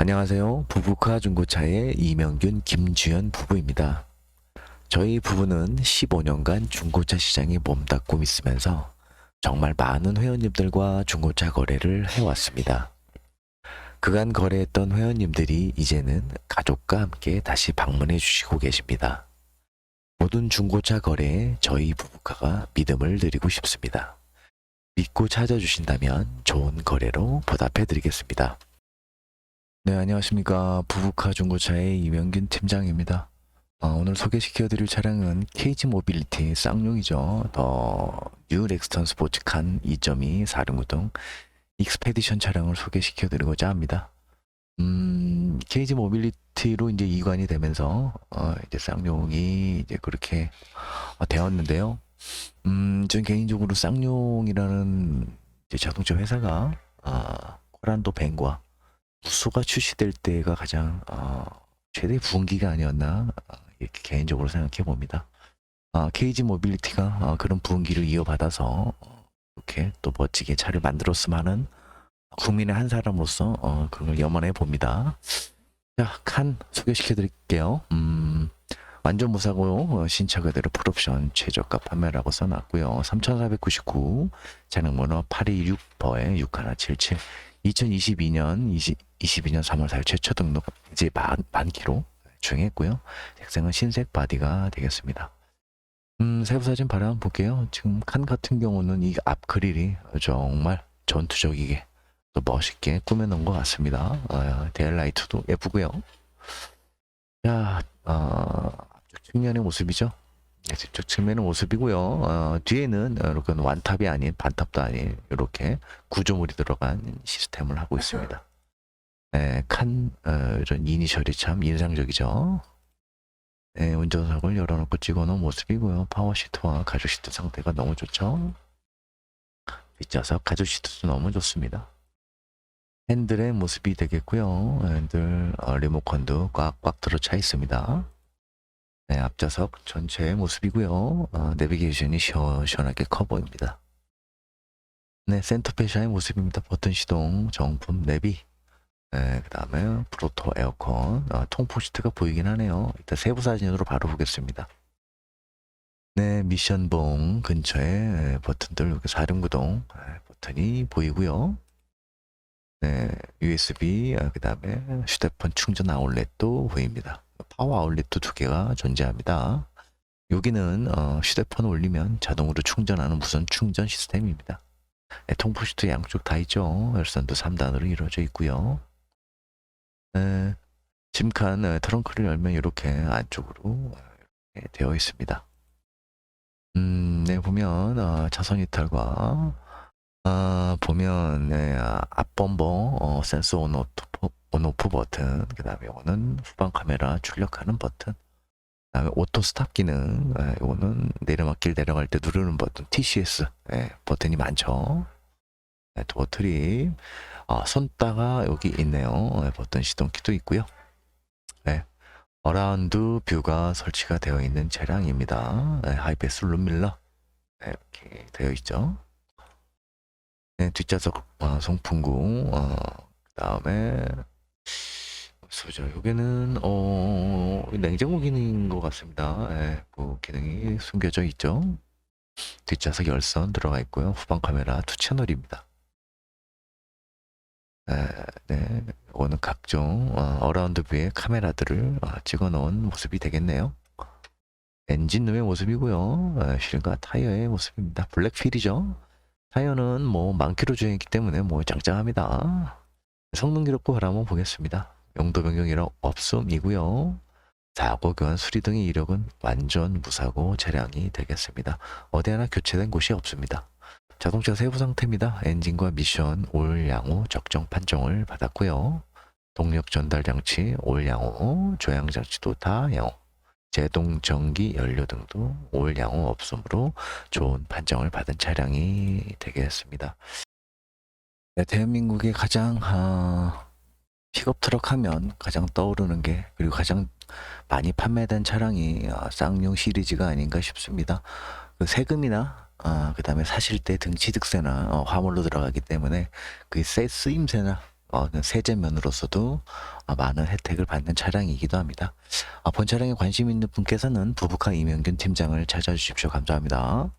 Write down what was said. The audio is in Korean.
안녕하세요. 부부카 중고차의 이명균, 김주현 부부입니다. 저희 부부는 15년간 중고차 시장에 몸담고 있으면서 정말 많은 회원님들과 중고차 거래를 해왔습니다. 그간 거래했던 회원님들이 이제는 가족과 함께 다시 방문해 주시고 계십니다. 모든 중고차 거래에 저희 부부카가 믿음을 드리고 싶습니다. 믿고 찾아주신다면 좋은 거래로 보답해 드리겠습니다. 네, 안녕하십니까. 부부카 중고차의 이명균 팀장입니다. 어, 오늘 소개시켜드릴 차량은 케이지 모빌리티 쌍용이죠. 더 뉴 렉스턴 스포츠칸 2.2 사륜구동 익스페디션 차량을 소개시켜드리고자 합니다. 음, 케이지 모빌리티로 이제 이관이 되면서 어, 이제 쌍용이 이제 그렇게 어, 되었는데요. 음, 전 개인적으로 쌍용이라는 자동차 회사가 아, 코란도 벤과 무소가 출시될 때가 가장 어, 최대 부흥기가 아니었나 어, 이렇게 개인적으로 생각해 봅니다. 아, KG 모빌리티가 어, 그런 부흥기를 이어받아서 어, 이렇게 또 멋지게 차를 만들었으면 하는 국민의 한 사람으로서 어, 그걸 염원해 봅니다. 자, 칸 소개시켜 드릴게요. 음, 완전 무사고 어, 신차 그대로 풀옵션 최저가 판매라고 써놨고요. 3,499 차량 번호 826버에 6177 2022년 20, 22년 3월 4일 최초 등록 이제 만, 만기로 주행했고요. 색상은 흰색 바디가 되겠습니다. 음, 세부 사진 바로 한번 볼게요. 지금 칸 같은 경우는 이 앞 그릴이 정말 전투적이게 또 멋있게 꾸며놓은 것 같습니다. 어, 데일라이트도 예쁘고요. 자, 어, 측면의 모습이죠. 네, 뒤쪽 측면의 모습이고요. 어, 뒤에는 어, 이렇게 완탑이 아닌 반탑도 아닌 이렇게 구조물이 들어간 시스템을 하고 있습니다. 네, 칸 어, 이런 이니셜이 참 인상적이죠. 네, 운전석을 열어놓고 찍어놓은 모습이고요. 파워 시트와 가죽 시트 상태가 너무 좋죠. 뒷좌석 가죽 시트도 너무 좋습니다. 핸들의 모습이 되겠고요. 핸들 어, 리모컨도 꽉꽉 들어차 있습니다. 네, 앞좌석 전체의 모습이고요. 어, 내비게이션이 시원시원하게 커 보입니다. 네, 센터페샤의 모습입니다. 버튼 시동, 정품 내비. 네, 그 다음에 프로토 에어컨, 어, 통풍 시트가 보이긴 하네요. 일단 세부 사진으로 바로 보겠습니다. 네, 미션봉 근처에 버튼들, 여기 사륜구동 네, 버튼이 보이고요. 네, USB, 그 다음에 휴대폰 충전 아울렛도 보입니다. 파워 아울렛도 두 개가 존재합니다. 여기는 어, 휴대폰 올리면 자동으로 충전하는 무선 충전 시스템입니다. 네, 통풍시트 양쪽 다 있죠. 열선도 3단으로 이루어져 있고요. 네, 짐칸 네, 트렁크를 열면 이렇게 안쪽으로 이렇게 되어 있습니다. 음, 네, 보면 어, 차선 이탈과 아, 보면 네, 아, 앞범버 어, 센서 온오프, 온 오프 버튼 그 다음에 이거는 후방 카메라 출력하는 버튼 그 다음에 오토 스탑 기능 예, 이거는 내리막길 내려갈 때 누르는 버튼 TCS 예, 버튼이 많죠. 네, 도어 트립 아, 손따가 여기 있네요. 예, 버튼 시동키도 있고요. 네, 어라운드 뷰가 설치가 되어 있는 차량입니다. 예, 하이패스 룸밀러. 네, 이렇게 되어 있죠. 네, 뒷좌석 어, 송풍구 어, 그 다음에 소죠 여기는 어 냉장고 기능인 것 같습니다. 예, 그 기능이 숨겨져 있죠. 뒷좌석 열선 들어가 있고요. 후방 카메라 두 채널입니다. 예, 네, 이거는 각종 어, 어라운드 뷰의 카메라들을 어, 찍어 놓은 모습이 되겠네요. 엔진룸의 모습이고요. 예, 휠과 타이어의 모습입니다. 블랙휠이죠. 타이어는 뭐 만키로 주행했기 때문에 뭐 짱짱합니다. 성능 기록부 한번 보겠습니다. 용도 변경이랑 없음이고요. 사고 교환 수리 등의 이력은 완전 무사고 차량이 되겠습니다. 어디 하나 교체된 곳이 없습니다. 자동차 세부 상태입니다. 엔진과 미션 올 양호 적정 판정을 받았고요. 동력 전달 장치 올 양호, 조향 장치도 다 양호. 제동 전기 연료 등도 올 양호 없음으로 좋은 판정을 받은 차량이 되겠습니다. 네, 대한민국의 가장 아, 픽업 트럭 하면 가장 떠오르는 게 그리고 가장 많이 판매된 차량이 아, 쌍용 시리즈가 아닌가 싶습니다. 그 세금이나 아, 그 다음에 사실 때 등취득세나 어, 화물로 들어가기 때문에 그세 쓰임새나 어, 세제면으로서도 어, 많은 혜택을 받는 차량이기도 합니다. 아, 본 차량에 관심 있는 분께서는 부부카 이명균 팀장을 찾아주십시오. 감사합니다.